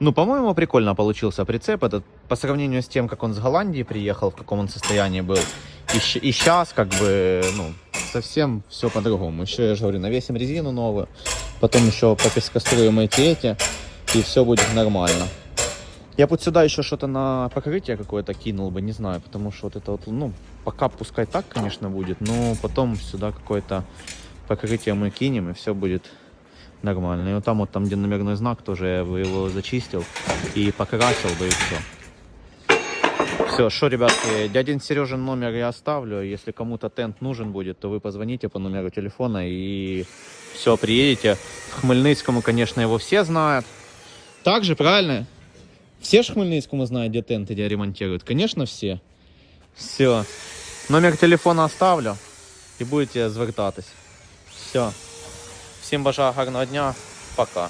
Ну, по-моему, прикольно получился прицеп этот по сравнению с тем, как он с Голландии приехал, в каком он состоянии был. И, сейчас, как бы, ну, совсем все по-другому. Еще, я же говорю, навесим резину новую, потом еще попескоструем эти эти, и все будет нормально. Я вот сюда еще что-то на покрытие какое-то кинул бы, не знаю, потому что вот это вот, ну, пока пускай так, конечно, будет, но потом сюда какое-то покрытие мы кинем, и все будет нормально. И вот там вот там, где номерной знак, тоже я его зачистил и покрасил бы, и все. Все, что, ребятки, дядин Сережин номер я оставлю. Если кому-то тент нужен будет, то вы позвоните по номеру телефона и все, приедете. В Хмельницкому, конечно, его все знают. Также, правильно? Все ж в Хмельницкому знают, где тенты, где ремонтируют. Конечно, все. Все. Номер телефона оставлю і будете звертатись. Все. Всім бажаю гарного дня. Пока.